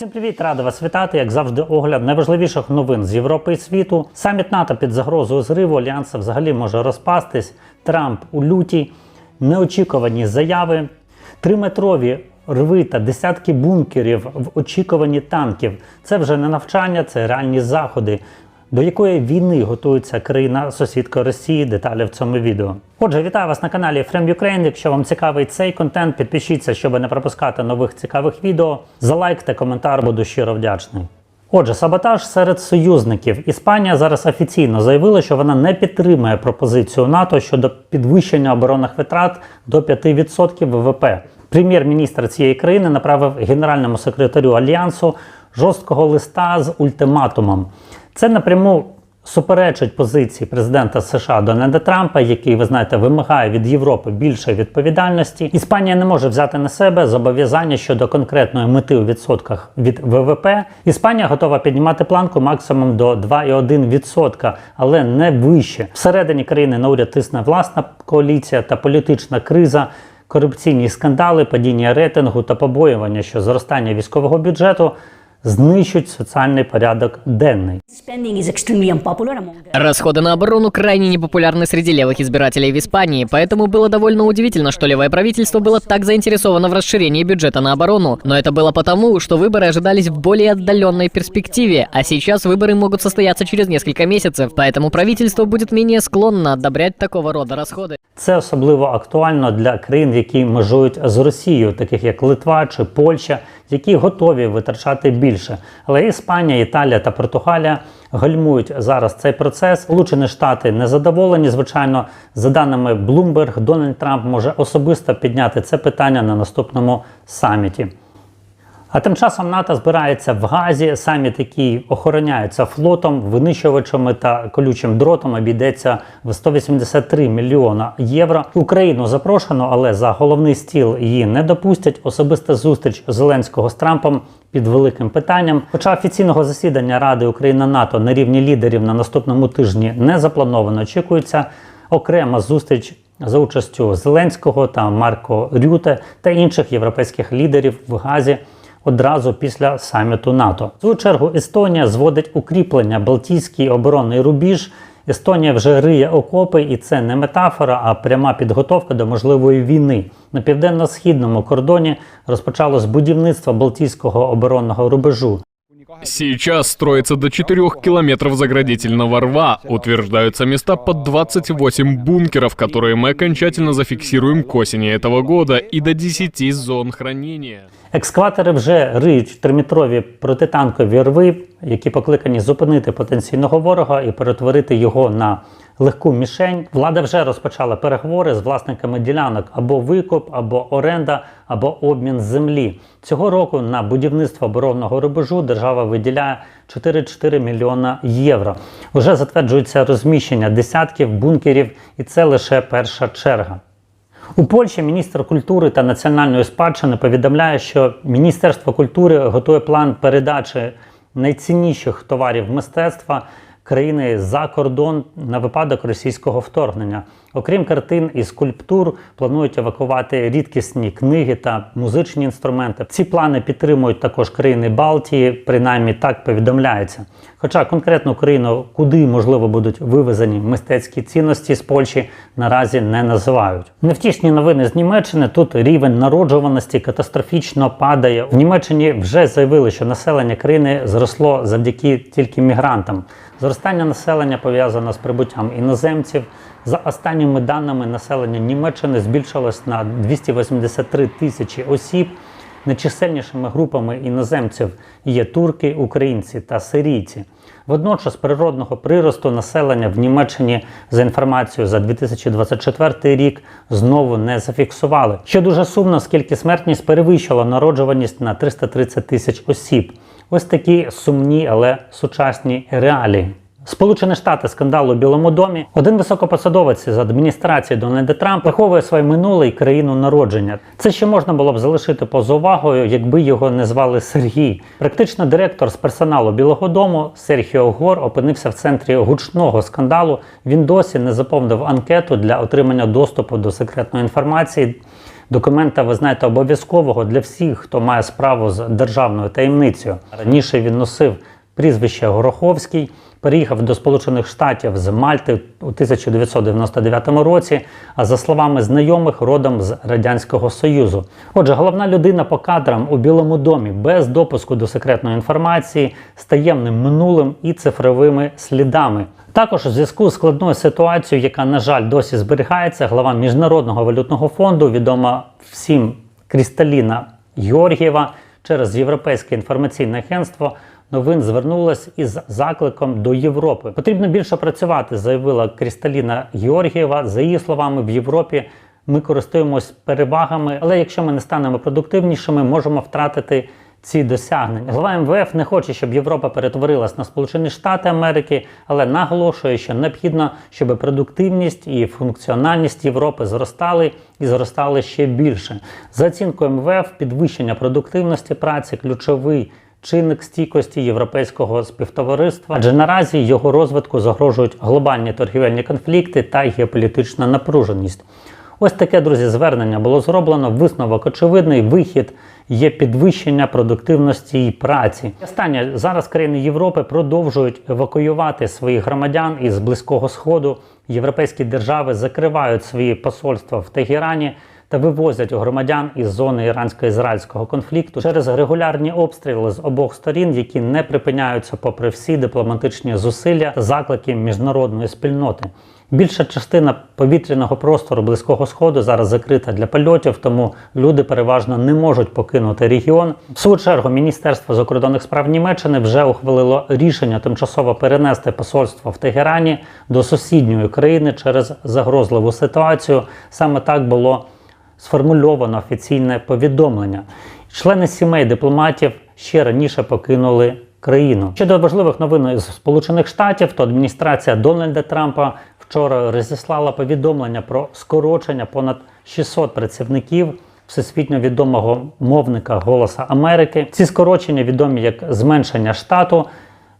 Всім привіт, рада вас вітати. Як завжди, огляд найважливіших новин з Європи і світу. Саміт НАТО під загрозою зриву альянса взагалі може розпастись. Трамп у люті, неочікувані заяви, триметрові рви та десятки бункерів в очікуванні танків. Це вже не навчання, це реальні заходи. До якої війни готується країна сусідка Росії? Деталі в цьому відео. Отже, вітаю вас на каналі Frame Ukraine. Якщо вам цікавий цей контент, підпишіться, щоб не пропускати нових цікавих відео. За лайк та коментар буду щиро вдячний. Отже, саботаж серед союзників. Іспанія зараз офіційно заявила, що вона не підтримує пропозицію НАТО щодо підвищення оборонних витрат до 5% ВВП. Прем'єр-міністр цієї країни направив генеральному секретарю альянсу жорсткого листа з ультиматумом. Це напряму суперечить позиції президента США Дональда Трампа, який, ви знаєте, вимагає від Європи більшої відповідальності. Іспанія не може взяти на себе зобов'язання щодо конкретної мети у відсотках від ВВП. Іспанія готова піднімати планку максимум до 2,1%, але не вище. Всередині країни на уряд тисне власна коаліція та політична криза. Корупційні скандали, падіння рейтингу та побоювання, що зростання військового бюджету знищуть соціальний порядок денний. Spending is extremely unpopular among the Расходы на оборону крайне непопулярны среди левых избирателей в Испании, поэтому было довольно удивительно, что левое правительство было так заинтересовано в расширении бюджета на оборону. Но это было потому, что выборы ожидались в более отдаленной перспективе, а сейчас выборы могут состояться через несколько месяцев, поэтому правительство будет менее склонно одобрять такого рода расходы. Це особливо актуально для країн, які межують з Росією, таких як Литва чи Польща, які готові витрачати більше. але Іспанія, Італія та Португалія гальмують зараз цей процес. Сполучені Штати незадоволені. Звичайно, за даними Bloomberg, Дональд Трамп може особисто підняти це питання на наступному саміті. А тим часом НАТО збирається в Газі. Саміт, який охороняється флотом, винищувачами та колючим дротом, обійдеться в 183 мільйона євро. Україну запрошено, але за головний стіл її не допустять. Особиста зустріч Зеленського з Трампом під великим питанням. Хоча офіційного засідання Ради Україна НАТО на рівні лідерів на наступному тижні не заплановано, очікується окрема зустріч за участю Зеленського та Марко Рюте та інших європейських лідерів в Газі одразу після саміту НАТО. В свою чергу Естонія зводить укріплення Балтійський оборонний рубіж. Естонія вже риє окопи, і це не метафора, а пряма підготовка до можливої війни. На південно-східному кордоні розпочалось будівництво Балтійського оборонного рубежу. Сейчас строится до 4 километров заградительного рва. Утверждаются места под 28 бункеров, которые мы окончательно зафиксируем к осени этого года, и до 10 зон хранения. Екскаватори вже риють триметрові протитанкові рви, які покликані зупинити потенційного ворога і перетворити його на легку мішень. Влада вже розпочала переговори з власниками ділянок або викуп, або оренда, або обмін землі. Цього року на будівництво оборонного рубежу держава виділяє 4-4 мільйона євро. Уже затверджується розміщення десятків бункерів, і це лише перша черга. У Польщі міністр культури та національної спадщини повідомляє, що Міністерство культури готує план передачі найцінніших товарів мистецтва країни за кордон на випадок російського вторгнення. Окрім картин і скульптур, планують евакувати рідкісні книги та музичні інструменти. Ці плани підтримують також країни Балтії, принаймні так повідомляється. Хоча конкретну країну, куди можливо будуть вивезені мистецькі цінності з Польщі, наразі не називають. Невтішні новини з Німеччини. Тут рівень народжуваності катастрофічно падає. В Німеччині вже заявили, що населення країни зросло завдяки тільки мігрантам. Зростання населення пов'язане з прибуттям іноземців. За останніми даними населення Німеччини збільшилось на 283 тисячі осіб. Найчисельнішими групами іноземців є турки, українці та сирійці. Водночас природного приросту населення в Німеччині за інформацією за 2024 рік знову не зафіксували. Що дуже сумно, оскільки смертність перевищила народжуваність на 330 тисяч осіб. Ось такі сумні, але сучасні реалії. Сполучені Штати скандал у Білому домі. Один високопосадовець з адміністрації Дональда Трампа приховує своє минуле і країну народження. Це ще можна було б залишити поза увагою, якби його не звали Сергій. Практично директор з персоналу Білого Дому Серхіо Гор опинився в центрі гучного скандалу. Він досі не заповнив анкету для отримання доступу до секретної інформації. Документа, ви знаєте, обов'язкового для всіх, хто має справу з державною таємницею. Раніше він носив прізвище Гороховський, переїхав до Сполучених Штатів з Мальти у 1999 році, а за словами знайомих, родом з Радянського Союзу. Отже, головна людина по кадрам у Білому домі без допуску до секретної інформації, з таємним минулим і цифровими слідами. Також у зв'язку з складною ситуацією, яка, на жаль, досі зберігається, глава Міжнародного валютного фонду, відома всім Крісталіна Георгієва, через Європейське інформаційне агентство новин звернулась із закликом до Європи. Потрібно більше працювати, заявила Крісталіна Георгієва. За її словами, в Європі ми користуємось перевагами, але якщо ми не станемо продуктивнішими, можемо втратити ці досягнення. Глава МВФ не хоче, щоб Європа перетворилась на Сполучені Штати Америки, але наголошує, що необхідно, щоб продуктивність і функціональність Європи зростали і зростали ще більше. За оцінкою МВФ, підвищення продуктивності праці ключовий. Чинник стійкості європейського співтовариства, адже наразі його розвитку загрожують глобальні торгівельні конфлікти та геополітична напруженість. Ось таке, друзі, звернення було зроблено. Висновок очевидний. Вихід є підвищення продуктивності і праці. Останнє зараз країни Європи продовжують евакуювати своїх громадян із близького сходу. Європейські держави закривають свої посольства в Тегерані та вивозять громадян із зони ірансько-ізраїльського конфлікту через регулярні обстріли з обох сторін, які не припиняються попри всі дипломатичні зусилля та заклики міжнародної спільноти. Більша частина повітряного простору близького сходу зараз закрита для польотів, тому люди переважно не можуть покинути регіон. В свою чергу Міністерство закордонних справ Німеччини вже ухвалило рішення тимчасово перенести посольство в Тегерані до сусідньої країни через загрозливу ситуацію. Саме так було сформульовано офіційне повідомлення. Члени сімей дипломатів ще раніше покинули країну. Щодо важливих новин із Сполучених Штатів, то адміністрація Дональда Трампа вчора розіслала повідомлення про скорочення понад 600 працівників. Всесвітньо відомого мовника Голоса Америки. Ці скорочення відомі як зменшення штату,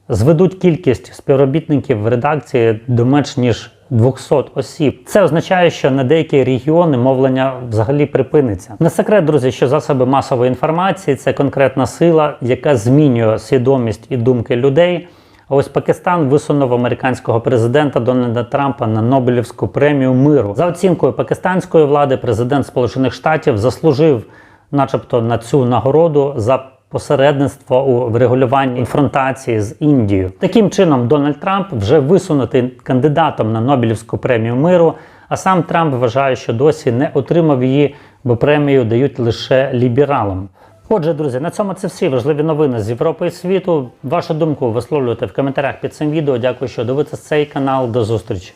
зведуть кількість співробітників в редакції до менш ніж 200 осіб. Це означає, що на деякі регіони мовлення взагалі припиниться. Не секрет, друзі, що засоби масової інформації це конкретна сила, яка змінює свідомість і думки людей. А ось Пакистан висунув американського президента Дональда Трампа на Нобелівську премію миру. За оцінкою пакистанської влади, президент Сполучених Штатів заслужив, начебто, на цю нагороду за посередництво у врегулюванні конфронтації з Індією. Таким чином, Дональд Трамп вже висунутий кандидатом на Нобелівську премію миру. А сам Трамп вважає, що досі не отримав її, бо премію дають лише лібералам. Отже, друзі, на цьому це всі важливі новини з Європи і світу. Вашу думку висловлюйте в коментарях під цим відео. Дякую, що дивитесь цей канал. До зустрічі.